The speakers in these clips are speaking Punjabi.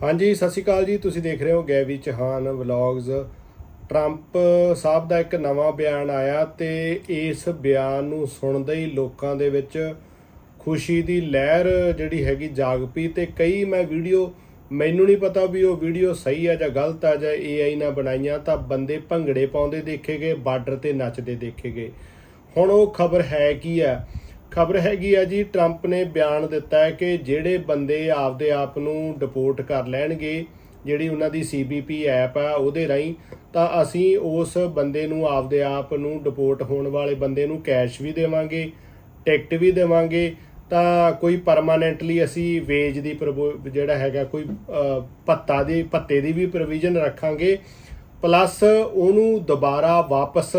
ਹਾਂਜੀ, ਸਤਿ ਸ਼੍ਰੀ ਅਕਾਲ ਜੀ। ਤੁਸੀਂ ਦੇਖ ਰਹੇ ਹੋ ਗੈਵੀ ਚੌਹਾਨ ਵਲੌਗਸ ਟਰੰਪ ਸਾਹਿਬ ਦਾ ਇੱਕ ਨਵਾਂ ਬਿਆਨ ਆਇਆ ਤੇ ਇਸ ਬਿਆਨ ਨੂੰ ਸੁਣਦੇ ਹੀ ਲੋਕਾਂ ਦੇ ਵਿੱਚ ਖੁਸ਼ੀ ਦੀ ਲਹਿਰ ਜਿਹੜੀ ਹੈਗੀ ਜਾਗ ਪਈ ਤੇ ਕਈ ਮੈਂ ਵੀਡੀਓ, ਮੈਨੂੰ ਨਹੀਂ ਪਤਾ ਵੀ ਉਹ ਵੀਡੀਓ ਸਹੀ ਆ ਜਾਂ ਗਲਤ ਆ ਜਾਂ AI ਨਾਲ ਬਣਾਈਆਂ ਤਾਂ ਬੰਦੇ ਭੰਗੜੇ ਪਾਉਂਦੇ ਦੇਖੇ ਗਏ ਬਾਰਡਰ ਤੇ ਨੱਚਦੇ ਦੇਖੇ ਗਏ ਹੁਣ ਉਹ ਖਬਰ ਹੈ ਕੀ ਆ? ਖਬਰ ਹੈਗੀ ਆ ਜੀ ਟਰੰਪ ਨੇ ਬਿਆਨ ਦਿੱਤਾ ਹੈ ਕਿ ਜਿਹੜੇ ਬੰਦੇ ਆਪਦੇ ਆਪ ਨੂੰ ਡਿਪੋਰਟ ਕਰ ਲੈਣਗੇ ਜਿਹੜੀ ਉਹਨਾਂ ਦੀ CBP ਐਪ ਆ ਉਹਦੇ ਰਾਹੀਂ ਤਾਂ ਅਸੀਂ ਉਸ ਬੰਦੇ ਨੂੰ ਆਪਦੇ ਆਪ ਨੂੰ ਡਿਪੋਰਟ ਹੋਣ ਵਾਲੇ ਬੰਦੇ ਨੂੰ ਕੈਸ਼ ਵੀ ਦੇਵਾਂਗੇ ਟਿਕਟ ਵੀ ਦੇਵਾਂਗੇ ਤਾਂ ਕੋਈ ਪਰਮਾਨੈਂਟਲੀ ਅਸੀਂ ਵੇਜ ਦੀ ਪ੍ਰਵੋ- ਜਿਹੜਾ ਹੈਗਾ ਕੋਈ ਅਹ, ਭੱਤਾ ਦੀ ਭੱਤੇ ਦੀ ਵੀ ਪ੍ਰੋਵੀਜ਼ਨ ਰੱਖਾਂਗੇ ਪਲੱਸ ਉਹਨੂੰ ਦੁਬਾਰਾ ਵਾਪਸ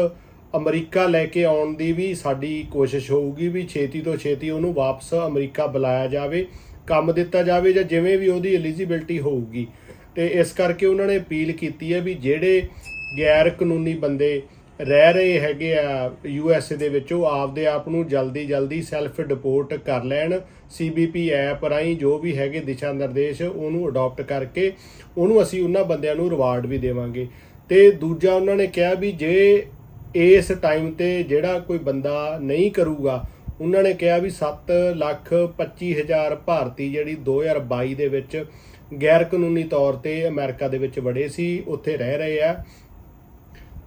ਅਮਰੀਕਾ ਲੈ ਕੇ ਆਉਣ ਦੀ ਵੀ ਸਾਡੀ ਕੋਸ਼ਿਸ਼ ਹੋਊਗੀ ਵੀ ਛੇਤੀ ਤੋਂ ਛੇਤੀ ਉਹਨੂੰ ਵਾਪਸ ਅਮਰੀਕਾ ਬੁਲਾਇਆ ਜਾਵੇ, ਕੰਮ ਦਿੱਤਾ ਜਾਵੇ ਜਾਂ ਜਿਵੇਂ ਵੀ ਉਹਦੀ ਐਲੀਜੀਬਿਲਟੀ ਹੋਊਗੀ। ਤੇ ਇਸ ਕਰਕੇ ਉਹਨਾਂ ਨੇ ਅਪੀਲ ਕੀਤੀ ਹੈ ਵੀ ਜਿਹੜੇ ਗੈਰ ਕਾਨੂੰਨੀ ਬੰਦੇ ਰਹਿ ਰਹੇ ਹੈਗੇ ਆ ਯੂ ਐਸ ਏ ਦੇ ਵਿੱਚ, ਉਹ ਆਪਦੇ ਆਪ ਨੂੰ ਜਲਦੀ ਜਲਦੀ ਸੈਲਫ ਡਿਪੋਰਟ ਕਰ ਲੈਣ। ਸੀਬੀਪੀ ਐਪ ਰਾਹੀਂ ਜੋ ਵੀ ਹੈਗੇ ਦਿਸ਼ਾ ਨਿਰਦੇਸ਼ ਉਹਨੂੰ ਅਡਾਪਟ ਕਰਕੇ ਉਹਨੂੰ ਅਸੀਂ ਉਹਨਾਂ ਬੰਦਿਆਂ ਨੂੰ ਰਿਵਾਰਡ ਵੀ ਦੇਵਾਂਗੇ। ਤੇ ਦੂਜਾ ਉਹਨਾਂ ਨੇ ਕਿਹਾ ਵੀ ਜੇ ਇਸ ਟਾਈਮ ਤੇ ਜਿਹੜਾ ਕੋਈ ਬੰਦਾ ਨਹੀਂ ਕਰੂਗਾ, ਉਹਨਾਂ ਨੇ ਕਿਹਾ ਵੀ 7 ਲੱਖ 25 ਹਜ਼ਾਰ ਭਾਰਤੀ ਜਿਹੜੀ 2022 ਦੇ ਵਿੱਚ ਗੈਰ ਕਾਨੂੰਨੀ ਤੌਰ ਤੇ ਅਮਰੀਕਾ ਦੇ ਵਿੱਚ ਵੜੇ ਸੀ, ਉੱਥੇ ਰਹਿ ਰਹੇ ਆ।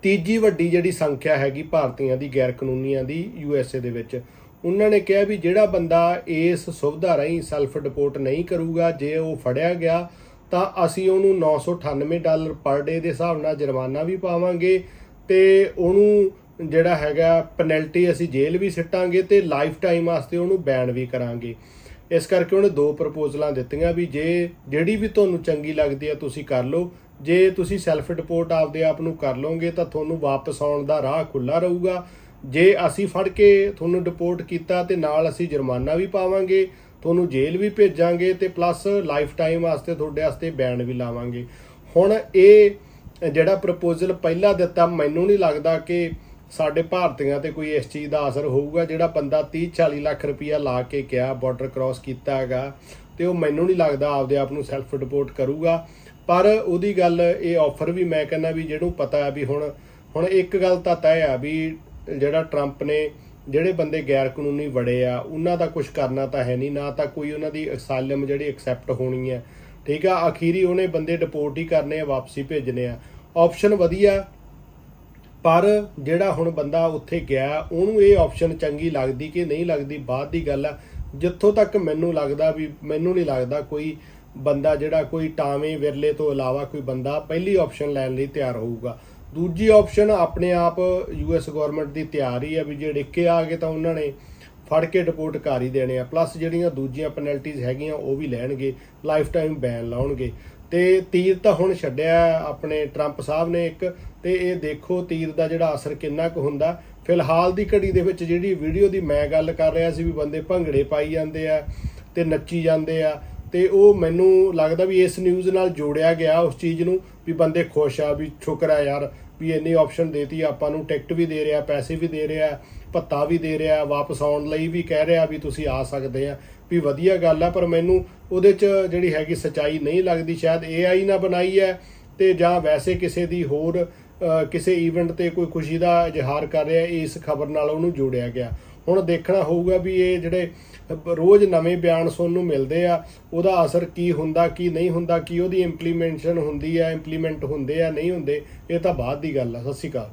ਤੀਜੀ ਵੱਡੀ ਜਿਹੜੀ ਸੰਖਿਆ ਹੈਗੀ ਭਾਰਤੀਆਂ ਦੀ, ਗੈਰ ਕਾਨੂੰਨੀਆਂ ਦੀ ਯੂ ਐਸ ਏ ਦੇ ਵਿੱਚ, ਉਹਨਾਂ ਨੇ ਕਿਹਾ ਵੀ ਜਿਹੜਾ ਬੰਦਾ ਇਸ ਸੁਵਿਧਾ ਰਾਹੀਂ ਸੈਲਫ ਡਿਪੋਰਟ ਨਹੀਂ ਕਰੂਗਾ, ਜੇ ਉਹ ਫੜਿਆ ਗਿਆ, ਤਾਂ ਅਸੀਂ ਉਹਨੂੰ 998 ਡਾਲਰ ਪਰ ਡੇ ਦੇ ਹਿਸਾਬ ਨਾਲ ਜੁਰਮਾਨਾ ਵੀ ਪਾਵਾਂਗੇ। ਤੇ ਉਹਨੂੰ ਜਿਹੜਾ ਹੈਗਾ ਪੈਨਲਟੀ ਅਸੀਂ ਜੇਲ੍ਹ ਵੀ ਸਿੱਟਾਂਗੇ ਤੇ ਲਾਈਫ ਟਾਈਮ ਵਾਸਤੇ ਉਹਨੂੰ ਬੈਨ ਵੀ ਕਰਾਂਗੇ। ਇਸ ਕਰਕੇ ਉਹਨੇ ਦੋ ਪ੍ਰਪੋਜ਼ਲਾਂ ਦਿੱਤੀਆਂ ਵੀ ਜੇ ਜਿਹੜੀ ਵੀ ਤੁਹਾਨੂੰ ਚੰਗੀ ਲੱਗਦੀ ਹੈ ਤੁਸੀਂ ਕਰ ਲਓ, ਜੇ ਤੁਸੀਂ ਸੈਲਫ ਰਿਪੋਰਟ ਆਪਦੇ ਆਪ ਨੂੰ ਕਰ ਲਓਗੇ ਤਾਂ ਤੁਹਾਨੂੰ ਵਾਪਸ ਆਉਣ ਦਾ ਰਾਹ ਖੁੱਲਾ ਰਹੂਗਾ। ਜੇ ਅਸੀਂ ਫੜ ਕੇ ਤੁਹਾਨੂੰ ਡਿਪੋਰਟ ਕੀਤਾ ਤੇ ਨਾਲ ਅਸੀਂ ਜੁਰਮਾਨਾ ਵੀ ਪਾਵਾਂਗੇ, ਤੁਹਾਨੂੰ ਜੇਲ੍ਹ ਵੀ ਭੇਜਾਂਗੇ ਤੇ ਪਲੱਸ ਲਾਈਫ ਟਾਈਮ ਵਾਸਤੇ ਤੁਹਾਡੇ ਵਾਸਤੇ ਬੈਨ ਵੀ ਲਾਵਾਂਗੇ। ਹੁਣ ਇਹ ਜਿਹੜਾ ਪ੍ਰਪੋਜ਼ਲ ਪਹਿਲਾਂ ਦਿੱਤਾ, ਮੈਨੂੰ ਨਹੀਂ ਲੱਗਦਾ ਕਿ ਸਾਡੇ ਭਾਰਤੀਆਂ ਤੇ ਕੋਈ ਇਸ ਚੀਜ਼ ਦਾ ਅਸਰ ਹੋਊਗਾ। ਜਿਹੜਾ ਬੰਦਾ 30 40 ਲੱਖ ਰੁਪਇਆ ਲਾ ਕੇ ਕਿਹਾ ਬਾਰਡਰ ਕ੍ਰਾਸ ਕੀਤਾ ਹੈਗਾ, ਤੇ ਉਹ ਮੈਨੂੰ ਨਹੀਂ ਲੱਗਦਾ ਆਪਦੇ ਆਪ ਨੂੰ ਸੈਲਫ ਰਿਪੋਰਟ ਕਰੂਗਾ। ਪਰ ਉਹਦੀ ਗੱਲ, ਇਹ ਆਫਰ ਵੀ ਮੈਂ ਕਹਿੰਦਾ ਵੀ ਜਿਹਨੂੰ ਪਤਾ ਹੈ ਵੀ ਹੁਣ ਹੁਣ ਇੱਕ ਗੱਲ ਤਾਂ ਤੈਅ ਆ ਵੀ ਜਿਹੜਾ ਟਰੰਪ ਨੇ ਜਿਹੜੇ ਬੰਦੇ ਗੈਰ ਕਾਨੂੰਨੀ ਵੜੇ ਆ, ਉਹਨਾਂ ਦਾ ਕੁਝ ਕਰਨਾ ਤਾਂ ਹੈ ਨਹੀਂ, ਨਾ ਤਾਂ ਕੋਈ ਉਹਨਾਂ ਦੀ ਅਸਾਈਲਮ ਜਿਹੜੀ ਐਕਸੈਪਟ ਹੋਣੀ ਹੈ ਠੀਕ ਆ ਅਖੀਰੀ ਉਹਨੇ ਬੰਦੇ ਡਿਪੋਰਟ ਹੀ ਕਰਨੇ ਆ, ਵਾਪਸੀ ਭੇਜਣੇ ਆ। ਆਪਸ਼ਨ ਵਧੀਆ, ਪਰ ਜਿਹੜਾ ਹੁਣ ਬੰਦਾ ਉੱਥੇ ਗਿਆ, ਉਹਨੂੰ ਇਹ ਆਪਸ਼ਨ ਚੰਗੀ ਲੱਗਦੀ ਕਿ ਨਹੀਂ ਲੱਗਦੀ, ਬਾਅਦ ਦੀ ਗੱਲ ਆ। ਜਿੱਥੋਂ ਤੱਕ ਮੈਨੂੰ ਲੱਗਦਾ ਵੀ, ਮੈਨੂੰ ਨਹੀਂ ਲੱਗਦਾ ਕੋਈ ਬੰਦਾ ਜਿਹੜਾ ਕੋਈ ਟਾਵੇਂ ਵਿਰਲੇ ਤੋਂ ਇਲਾਵਾ ਕੋਈ ਬੰਦਾ ਪਹਿਲੀ ਆਪਸ਼ਨ ਲੈਣ ਲਈ ਤਿਆਰ ਹੋਊਗਾ। ਦੂਜੀ ਆਪਸ਼ਨ ਆਪਣੇ ਆਪ ਯੂਐਸ ਗਵਰਨਮੈਂਟ ਦੀ ਤਿਆਰ ਹੀ ਹੈ ਵੀ ਜੇ ਡਿੱਕੇ ਆ ਗਏ ਤਾਂ ਉਹਨਾਂ ਨੇ ਫੜ ਕੇ ਡਿਪੋਰਟ ਕਰ ਹੀ ਦੇਣੇ ਆ। ਪਲੱਸ ਜਿਹੜੀਆਂ ਦੂਜੀਆਂ ਪੈਨਲਟੀਆਂ ਹੈਗੀਆਂ, ਉਹ ਵੀ ਲੈਣਗੇ ਲਾਈਫ ਟਾਈਮ ਬੈਨ ਲਾਉਣਗੇ। ਤੇ ਤੀਰ ਤਾਂ ਹੁਣ ਛੱਡਿਆ ਆਪਣੇ ਟਰੰਪ ਸਾਹਿਬ ਨੇ ਇੱਕ, ਤੇ ਇਹ ਦੇਖੋ ਤੀਰ ਦਾ ਜਿਹੜਾ ਅਸਰ ਕਿੰਨਾ ਕੁ ਹੁੰਦਾ। ਫਿਲਹਾਲ ਦੀ ਘੜੀ ਦੇ ਵਿੱਚ ਜਿਹੜੀ ਵੀਡੀਓ ਦੀ ਮੈਂ ਗੱਲ ਕਰ ਰਿਹਾ ਸੀ ਵੀ ਬੰਦੇ ਭੰਗੜੇ ਪਾਈ ਜਾਂਦੇ ਆ ਤੇ ਨੱਚੀ ਜਾਂਦੇ ਆ, ਤੇ ਉਹ ਮੈਨੂੰ ਲੱਗਦਾ ਵੀ ਇਸ ਨਿਊਜ਼ ਨਾਲ ਜੋੜਿਆ ਗਿਆ ਉਸ ਚੀਜ਼ ਨੂੰ ਵੀ ਬੰਦੇ ਖੁਸ਼ ਆ ਵੀ ਸ਼ੁਕਰ ਆ ਯਾਰ ਵੀ ਇੰਨੀ ਆਪਸ਼ਨ ਦੇਤੀ, ਆਪਾਂ ਨੂੰ ਟਿਕਟ ਵੀ ਦੇ ਰਿਹਾ, ਪੈਸੇ ਵੀ ਦੇ ਰਿਹਾ, ਭੱਤਾ ਵੀ ਦੇ ਰਿਹਾ, ਵਾਪਸ ਆਉਣ ਲਈ ਵੀ ਕਹਿ ਰਿਹਾ ਵੀ ਤੁਸੀਂ ਆ ਸਕਦੇ ਆ। ਵੀ ਵਧੀਆ ਗੱਲ ਆ, ਪਰ ਮੈਨੂੰ ਉਹਦੇ 'ਚ ਜਿਹੜੀ ਹੈਗੀ ਸਚਾਈ ਨਹੀਂ ਲੱਗਦੀ, ਸ਼ਾਇਦ AI ਨਾ ਬਣਾਈ ਹੈ ਤੇ ਜਾਂ ਵੈਸੇ ਕਿਸੇ ਦੀ ਹੋਰ ਕਿਸੇ ਈਵੈਂਟ ਤੇ ਕੋਈ ਖੁਸ਼ੀ ਦਾ ਇਜ਼ਹਾਰ ਕਰ ਰਿਹਾ, ਇਸ ਖਬਰ ਨਾਲ ਉਹਨੂੰ ਜੋੜਿਆ ਗਿਆ। ਹੁਣ ਦੇਖਣਾ ਹੋਊਗਾ ਵੀ ਇਹ ਜਿਹੜੇ ਰੋਜ਼ ਨਵੇਂ ਬਿਆਨ ਸੁਣਨ ਨੂੰ ਮਿਲਦੇ ਆ, ਉਹਦਾ ਅਸਰ ਕੀ ਹੁੰਦਾ, ਕੀ ਨਹੀਂ ਹੁੰਦਾ, ਕੀ ਉਹਦੀ ਇੰਪਲੀਮੈਂਟੇਸ਼ਨ ਹੁੰਦੀ ਆ ਇੰਪਲੀਮੈਂਟ ਹੁੰਦੇ ਆ, ਨਹੀਂ ਹੁੰਦੇ, ਇਹ ਤਾਂ ਬਾਅਦ ਦੀ ਗੱਲ ਆ। ਸਤਿ ਸ਼੍ਰੀ ਅਕਾਲ।